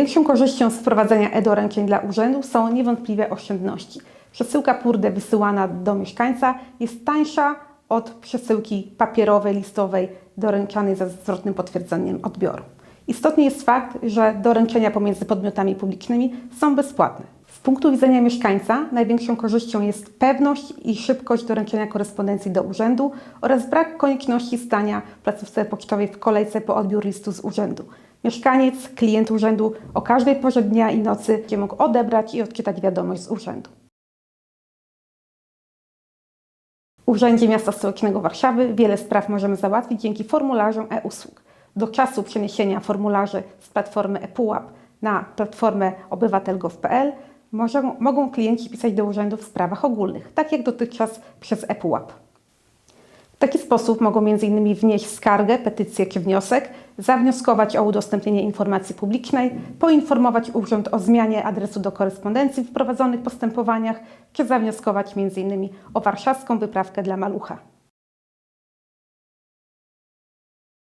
Największą korzyścią z wprowadzenia e-doręczeń dla urzędu są niewątpliwie oszczędności. Przesyłka PURDE wysyłana do mieszkańca jest tańsza od przesyłki papierowej, listowej, doręczanej za zwrotnym potwierdzeniem odbioru. Istotny jest fakt, że doręczenia pomiędzy podmiotami publicznymi są bezpłatne. Z punktu widzenia mieszkańca największą korzyścią jest pewność i szybkość doręczenia korespondencji do urzędu oraz brak konieczności stania w placówce pocztowej w kolejce po odbiór listu z urzędu. Mieszkaniec, klient urzędu o każdej porze dnia i nocy będzie mógł odebrać i odczytać wiadomość z urzędu. W Urzędzie Miasta Stołecznego Warszawy wiele spraw możemy załatwić dzięki formularzom e-usług. Do czasu przeniesienia formularzy z platformy ePUAP na platformę obywatel.gov.pl mogą, mogą klienci pisać do urzędu w sprawach ogólnych, tak jak dotychczas przez ePUAP. W taki sposób mogą m.in. wnieść skargę, petycję czy wniosek, zawnioskować o udostępnienie informacji publicznej, poinformować urząd o zmianie adresu do korespondencji w prowadzonych postępowaniach, czy zawnioskować m.in. o warszawską wyprawkę dla malucha.